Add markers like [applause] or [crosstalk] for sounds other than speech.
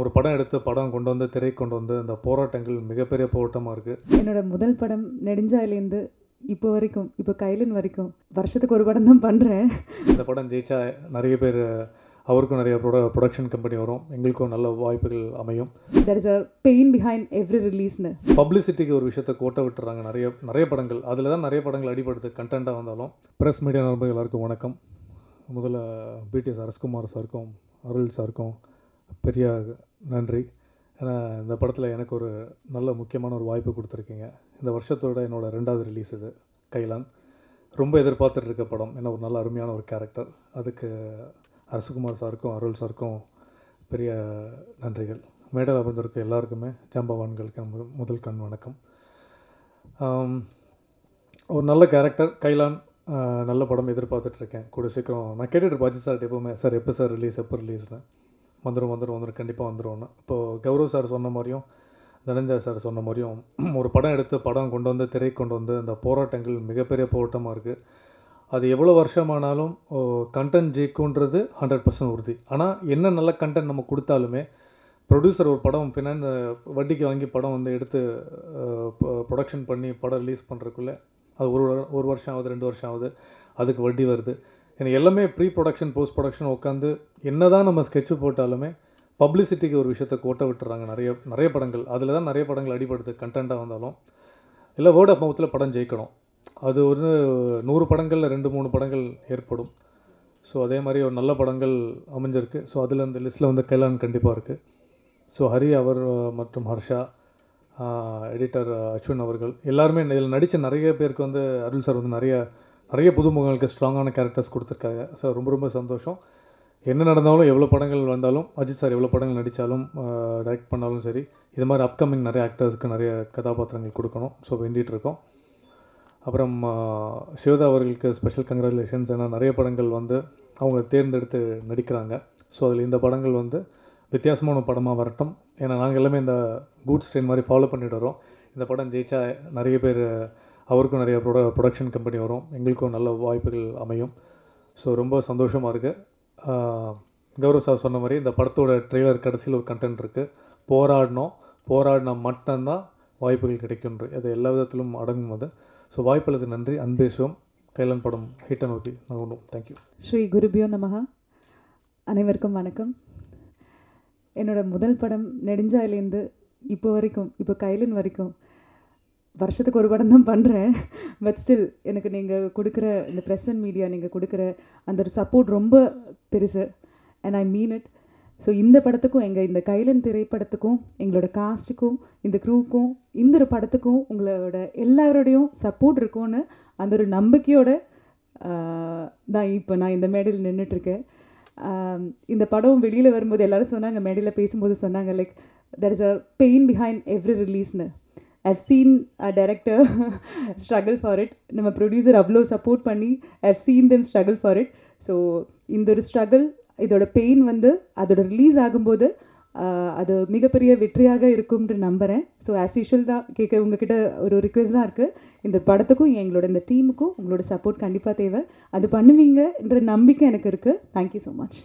ஒரு படம் எடுத்து படம் கொண்டு வந்து திரை கொண்டு வந்து அந்த போராட்டங்கள் மிகப்பெரிய போராட்டமாக இருக்குது என்னோட முதல் படம் நெடுஞ்சாயிலேருந்து இப்போ வரைக்கும் இப்போ கைலன் வரைக்கும் வருஷத்துக்கு ஒரு படம் தான் பண்ணுறேன் இந்த படம் ஜெயிச்சா நிறைய பேர் அவருக்கும் நிறைய ப்ரொட ப்ரொடக்ஷன் கம்பெனி வரும். எங்களுக்கும் நல்ல வாய்ப்புகள் அமையும். There is a pain behind every ரிலீஸ்னு பப்ளிசிட்டிக்கு ஒரு விஷயத்த கோட்டை விட்டுறாங்க. நிறைய நிறைய படங்கள். அதில் தான் நிறைய படங்கள் அடிபடுது கண்டென்ட்டாக வந்தாலும். ப்ரெஸ் மீடியா நண்பர்கள் எல்லாருக்கும் வணக்கம். முதல்ல பிடிஎஸ் அரஸ்குமார் சாருக்கும் அருள் சாருக்கும் பெரிய நன்றி. ஏன்னா இந்த படத்தில் எனக்கு ஒரு நல்ல முக்கியமான ஒரு வாய்ப்பு கொடுத்துருக்கீங்க. இந்த வருஷத்தோட என்னோட ரெண்டாவது ரிலீஸ் இது கைலான். ரொம்ப எதிர்பார்த்துட்டு இருக்க படம். ஏன்னா ஒரு நல்ல அருமையான ஒரு கேரக்டர் அதுக்கு அரசகுமார் சாருக்கும் அருள் சாருக்கும் பெரிய நன்றிகள். மேடல் அமர்ந்திருக்க எல்லாருக்குமே ஜாம்பவான்களுக்கு முதல் கண் வணக்கம். ஒரு நல்ல கேரக்டர் கைலான். நல்ல படம் எதிர்பார்த்துட்ருக்கேன் கூட சீக்கிரம் நான் கேட்டுட்டு பாஜி சார் எப்போவுமே சார் எப்போ சார் ரிலீஸ் எப்போ ரிலீஸ்னு வந்துடும் வந்துடும் வந்துடும் கண்டிப்பாக வந்துடும்னு இப்போது கௌரவ் சார் சொன்ன மாதிரியும் தனஞ்சய் சார் சொன்ன மாதிரியும் [clears throat] ஒரு படம் எடுத்து படம் கொண்டு வந்து திரை கொண்டு வந்து அந்த போராட்டங்கள் மிகப்பெரிய போராட்டமாக இருக்குது அது எவ்வளோ வருஷமானாலும் கண்டென்ட் ஜெயிக்கும்ன்றது ஹண்ட்ரட் பர்சன்ட் உறுதி. ஆனால் என்ன நல்ல கண்டென்ட் நம்ம கொடுத்தாலுமே ப்ரொடியூசர் ஒரு படம் ஃபினான் வட்டிக்கு வாங்கி படம் வந்து எடுத்து ப்ரொடக்ஷன் பண்ணி படம் ரிலீஸ் பண்ணுறதுக்குள்ளே அது ஒரு ஒரு வருஷம் ஆகுது ரெண்டு வருஷம் ஆகுது அதுக்கு வட்டி வருது. ஏன்னா எல்லாமே ப்ரீ ப்ரொடக்ஷன் போஸ்ட் ப்ரொடக்ஷன் உட்காந்து என்ன தான் நம்ம ஸ்கெட்சு போட்டாலுமே பப்ளிசிட்டிக்கு ஒரு விஷயத்த கோட்டை விட்டுறாங்க. நிறைய நிறைய படங்கள். அதில் தான் நிறைய படங்கள் அடிபடுது கண்டென்ட்டாக வந்தாலும். இல்லை வேர்ட் ஆஃப் மவுத்தில் படம் ஜெயிக்கணும். அது ஒரு நூறு படங்களில் ரெண்டு மூணு படங்கள் ஏற்படும். ஸோ அதே மாதிரி ஒரு நல்ல படங்கள் அமைஞ்சிருக்கு. ஸோ அதில் இந்த லிஸ்ட்டில் வந்து கைலான் கண்டிப்பாக இருக்குது ஸோ ஹரி அவர் மற்றும் ஹர்ஷா எடிட்டர் அஸ்வின் அவர்கள். எல்லாருமே இதில் நடித்த நிறைய பேருக்கு வந்து அருள் சார் வந்து நிறைய நிறைய புதுமுகங்களுக்கு ஸ்ட்ராங்கான கேரக்டர்ஸ் கொடுத்துருக்காங்க. சார் ரொம்ப ரொம்ப சந்தோஷம். என்ன நடந்தாலும் எவ்வளோ படங்கள் வந்தாலும் அஜித் சார் எவ்வளோ படங்கள் நடித்தாலும் டைரக்ட் பண்ணாலும் சரி இது மாதிரி அப்கமிங் நிறைய ஆக்டர்ஸ்க்கு நிறைய கதாபாத்திரங்கள் கொடுக்கணும். ஸோ வேண்டிகிட்டு இருக்கோம். அப்புறம் சிவதா அவர்களுக்கு ஸ்பெஷல் கங்க்ராச்சுலேஷன்ஸ் ஏன்னா நிறைய படங்கள் வந்து அவங்க தேர்ந்தெடுத்து நடிக்கிறாங்க. ஸோ அதில் இந்த படங்கள் வந்து வித்தியாசமான படமாக வரட்டும். ஏன்னா நாங்கள் எல்லாமே இந்த கூட்ஸ் ட்ரெயின் மாதிரி ஃபாலோ பண்ணிட்டு வரோம் இந்த படம் ஜெயிச்சா நிறைய பேர் அவருக்கும் நிறைய ப்ரொட ப்ரொடக்ஷன் கம்பெனி வரும். எங்களுக்கும் நல்ல வாய்ப்புகள் அமையும். ஸோ ரொம்ப சந்தோஷமாக இருக்குது கௌரவ் சார் சொன்ன மாதிரி இந்த படத்தோட ட்ரெய்லர் கடைசியில் ஒரு கண்டென்ட் இருக்குது போராடணும். போராடினா மட்டும்தான் வாய்ப்புகள் கிடைக்கும்ன்று அது எல்லா விதத்திலும் அடங்கும் அது. ஸோ வாய்ப்புகளுக்கு நன்றி. அன்பேசுவோம் கைலன் படம் ஹிட் நோக்கி நான் ஒன்றும் தேங்க்யூ ஸ்ரீ குருபியோ நமகா அனைவருக்கும் வணக்கம். என்னோட முதல் படம் நெடுஞ்சாயிலேருந்து இப்போ வரைக்கும் இப்போ கைலன் வரைக்கும் வருஷத்துக்கு ஒரு படம் தான் பண்ணுறேன் பட் ஸ்டில் எனக்கு நீங்கள் கொடுக்குற இந்த ப்ரெஸ் அண்ட் மீடியா நீங்கள் கொடுக்குற அந்த ஒரு சப்போர்ட் ரொம்ப பெருசு. And I mean it so இந்த படத்துக்கும் எங்கள் இந்த கைலன் திரைப்படத்துக்கும் எங்களோட காஸ்ட்டுக்கும் இந்த க்ரூவுக்கும் இந்த ஒரு படத்துக்கும் உங்களோட எல்லாரோடையும் சப்போர்ட் இருக்கும்னு அந்த ஒரு நம்பிக்கையோட தான் இப்போ நான் இந்த மேடையில் நின்றுட்டுருக்கேன் இந்த படம் வெளியில் வரும்போது எல்லாரும் சொன்னாங்க மேடையில் பேசும்போது சொன்னாங்க like there is a pain behind every ரிலீஸ்னு I've seen a director struggle for it நம்ம ப்ரொடியூசர் அவ்வளோ சப்போர்ட் பண்ணி I've seen them struggle for it so இந்த ஒரு ஸ்ட்ரகிள் இதோட பெயின் வந்து அதோட ரிலீஸ் ஆகும்போது அது மிகப்பெரிய வெற்றியாக இருக்கும்னு நம்புகிறேன் ஸோ ஆஸ் யூஷுவல் தான் கேட்க உங்ககிட்ட ஒரு ரிக்வெஸ்ட் தான் இருக்குது இந்த படத்துக்கும் எங்களோட இந்த டீமுக்கும் உங்களோட சப்போர்ட் கண்டிப்பாக தேவை. அது பண்ணுவீங்கன்ற நம்பிக்கை எனக்கு இருக்குது தேங்க்யூ ஸோ மச்